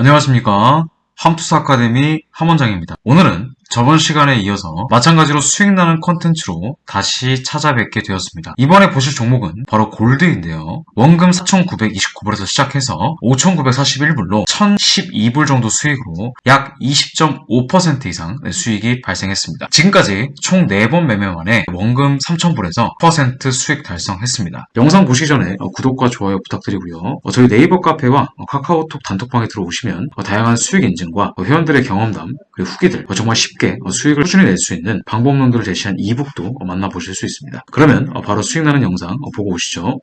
안녕하십니까. 함투스 아카데미 함원장입니다. 오늘은 저번 시간에 이어서 마찬가지로 수익 나는 컨텐츠로 다시 찾아뵙게 되었습니다. 이번에 보실 종목은 바로 골드인데요. 원금 4,929불에서 시작해서 5,941불로 1,012불 정도 수익으로 약 20.5% 이상 수익이 발생했습니다. 지금까지 총 4번 매매 만에 원금 3,000불에서 10% 수익 달성했습니다. 영상 보시기 전에 어, 구독과 좋아요 부탁드리고요. 어, 저희 네이버 카페와 어, 카카오톡 단톡방에 들어오시면 어, 다양한 수익 인증과 어, 회원들의 경험담 그리고 후기들 어, 정말 쉽게 어, 수익을 꾸준히 낼 수 있는 방법론들을 제시한 이북도 어, 만나보실 수 있습니다. 그러면 어, 바로 수익 나는 영상 어, 보고 오시죠.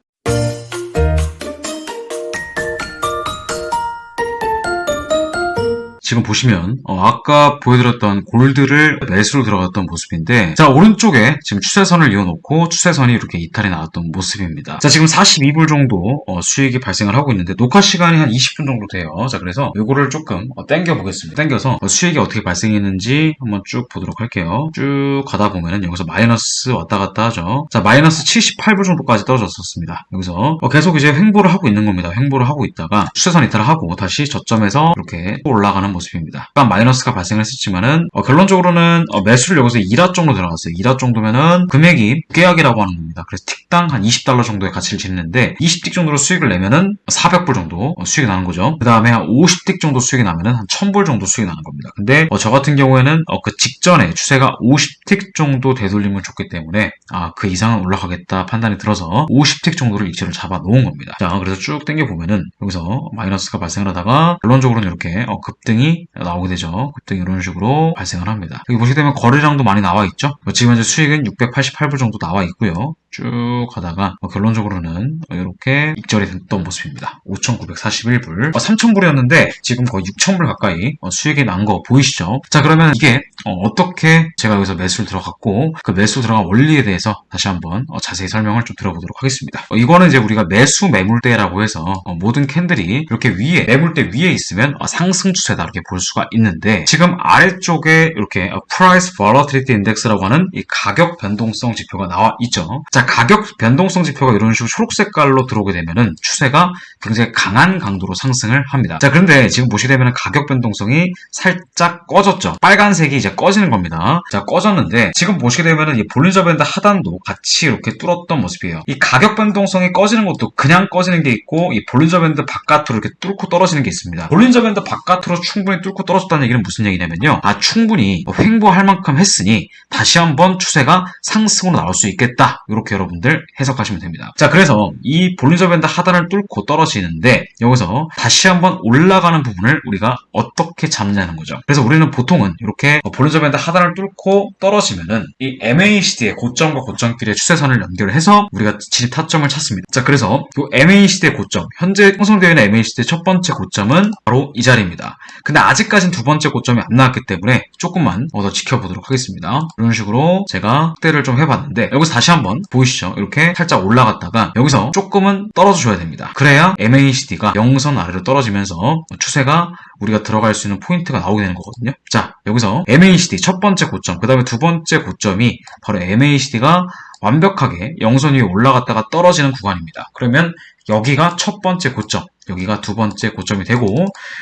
지금 보시면 어, 아까 보여드렸던 골드를 매수로 들어갔던 모습인데 자 오른쪽에 지금 추세선을 이어놓고 추세선이 이렇게 이탈이 나왔던 모습입니다. 자 지금 42불 정도 어, 수익이 발생을 하고 있는데 녹화 시간이 한 20분 정도 돼요. 자 그래서 이거를 조금 어, 땡겨 보겠습니다. 땡겨서 어, 수익이 어떻게 발생했는지 한번 쭉 보도록 할게요. 쭉 가다 보면은 여기서 마이너스 왔다 갔다 하죠. 자 마이너스 78불 정도까지 떨어졌었습니다. 여기서. 어, 계속 이제 횡보를 하고 있는 겁니다. 횡보를 하고 있다가 추세선 이탈을 하고 다시 저점에서 이렇게 또 올라가는 모습입니다. 약간 마이너스가 발생을 했었지만은 어, 결론적으로는 어, 매수를 여기서 2라 정도 들어갔어요. 2라 정도면은 금액이 계약이라고 하는 겁니다. 그래서 틱당 한 20달러 정도의 가치를 짓는데 20틱 정도로 수익을 내면은 400불 정도 어, 수익이 나는 거죠. 그 다음에 한 50틱 정도 수익이 나면은 한 1000불 정도 수익이 나는 겁니다. 근데 어, 저 같은 경우에는 어, 그 직전에 추세가 50틱 정도 되돌림을 줬기 때문에 아, 그 이상은 올라가겠다 판단이 들어서 50틱 정도를 일지를 잡아 놓은 겁니다. 자, 그래서 쭉 당겨 보면은 여기서 마이너스가 발생을 하다가 결론적으로는 이렇게 어, 급등이 나오게 되죠. 급등이 이런 식으로 발생을 합니다. 여기 보시게 되면 거래량도 많이 나와 있죠. 지금 현재 수익은 688불 정도 나와 있고요. 쭉 가다가 어, 결론적으로는 이렇게 익절이 됐던 모습입니다. 5,941불, 3,000불이었는데 지금 거의 6,000불 가까이 어, 수익이 난 거 보이시죠? 자 그러면 이게 어, 떻게 제가 여기서 매수를 들어갔고 그 매수 들어간 원리에 대해서 다시 한번 어, 자세히 설명을 좀 들어보도록 하겠습니다. 어, 이거는 이제 우리가 매수 매물대라고 해서 어, 모든 캔들이 이렇게 위에 매물대 위에 있으면 어, 상승 추세다 이렇게 볼 수가 있는데 지금 아래쪽에 이렇게 어, Price Volatility Index라고 하는 이 가격 변동성 지표가 나와 있죠. 자 가격 변동성 지표가 이런 식으로 초록 색깔로 들어오게 되면은 추세가 굉장히 강한 강도로 상승을 합니다. 자 그런데 지금 보시게 되면 가격 변동성이 살짝 꺼졌죠. 빨간색이 이제 꺼지는 겁니다. 자 꺼졌는데 지금 보시게 되면은 이 볼린저 밴드 하단도 같이 이렇게 뚫었던 모습이에요. 이 가격 변동성이 꺼지는 것도 그냥 꺼지는 게 있고 이 볼린저 밴드 바깥으로 이렇게 뚫고 떨어지는 게 있습니다. 볼린저 밴드 바깥으로 충 분히 뚫고 떨어졌다는 얘기는 무슨 얘기냐면요. 아 충분히 횡보할 만큼 했으니 다시 한번 추세가 상승으로 나올 수 있겠다. 이렇게 여러분들 해석하시면 됩니다. 자 그래서 이 볼린저 밴드 하단을 뚫고 떨어지는데 여기서 다시 한번 올라가는 부분을 우리가 어떻게 잡냐는 거죠. 그래서 우리는 보통은 이렇게 볼린저 밴드 하단을 뚫고 떨어지면은 이 MACD의 고점과 고점끼리의 추세선을 연결해서 우리가 진입 타점을 찾습니다. 자 그래서 이 MACD의 고점 현재 형성되어 있는 MACD의 첫 번째 고점은 바로 이 자리입니다. 근데 아직까지는 두 번째 고점이 안 나왔기 때문에 조금만 어, 더 지켜보도록 하겠습니다. 이런 식으로 제가 확대를 좀 해봤는데 여기서 다시 한번 보이시죠? 이렇게 살짝 올라갔다가 여기서 조금은 떨어져 줘야 됩니다. 그래야 MACD가 영선 아래로 떨어지면서 추세가 우리가 들어갈 수 있는 포인트가 나오게 되는 거거든요. 자, 여기서 MACD 첫 번째 고점, 그 다음에 두 번째 고점이 바로 MACD가 완벽하게 영선 위에 올라갔다가 떨어지는 구간입니다. 그러면 여기가 첫 번째 고점, 여기가 두 번째 고점이 되고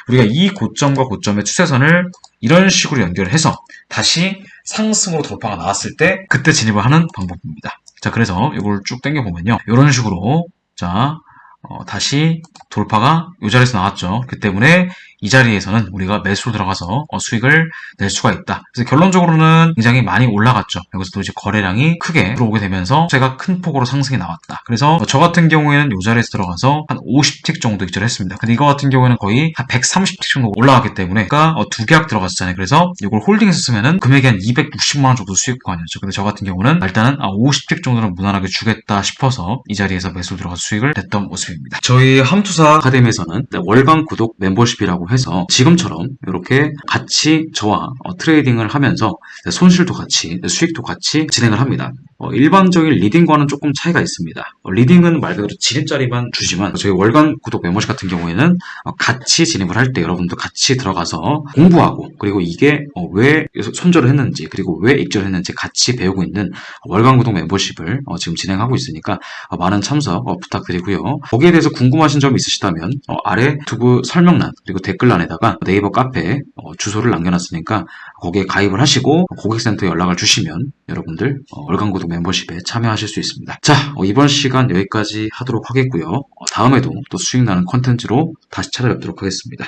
우리가 이 고점과 고점의 추세선을 이런 식으로 연결해서 다시 상승으로 돌파가 나왔을 때 그때 진입을 하는 방법입니다. 자, 그래서 이걸 쭉 당겨 보면요. 이런 식으로 자, 어, 다시 돌파가 이 자리에서 나왔죠. 그 때문에 이 자리에서는 우리가 매수로 들어가서 어, 수익을 낼 수가 있다. 그래서 결론적으로는 굉장히 많이 올라갔죠. 여기서도 이제 거래량이 크게 들어오게 되면서 제가 큰 폭으로 상승이 나왔다. 그래서 어, 저 같은 경우에는 이 자리에서 들어가서 한 50틱 정도 익절을 했습니다. 근데 이거 같은 경우에는 거의 한 130틱 정도 올라갔기 때문에 그러니까 어, 두 계약 들어갔었잖아요. 그래서 이걸 홀딩했었으면은 금액이 한 260만 원 정도 수익 구간이었죠. 근데 저 같은 경우는 일단은 아, 50틱 정도는 무난하게 주겠다 싶어서 이 자리에서 매수 들어가서 수익을 냈던 모습입니다. 저희 함투사 아카데미에서는 네, 월간 구독 멤버십이라고 해서 지금처럼 이렇게 같이 저와 어, 트레이딩을 하면서 손실도 같이 수익도 같이 진행을 합니다. 어, 일반적인 리딩과는 조금 차이가 있습니다. 어, 리딩은 말 그대로 진입자리만 주지만 저희 월간 구독 멤버십 같은 경우에는 어, 같이 진입을 할 때 여러분도 같이 들어가서 공부하고 그리고 이게 어, 왜 손절을 했는지 그리고 왜 입절을 했는지 같이 배우고 있는 월간 구독 멤버십을 어, 지금 진행하고 있으니까 어, 많은 참석 어, 부탁드리고요. 거기에 대해서 궁금하신 점 있으시다면 어, 아래 유튜브 설명란 그리고 댓글란에다가 네이버 카페 어, 주소를 남겨놨으니까 거기에 가입을 하시고 고객센터 연락을 주시면 여러분들 어, 월간 구독 멤버십에 참여하실 수 있습니다. 자 어, 이번 시간 여기까지 하도록 하겠고요. 어, 다음에도 또 수익 나는 컨텐츠로 다시 찾아뵙도록 하겠습니다.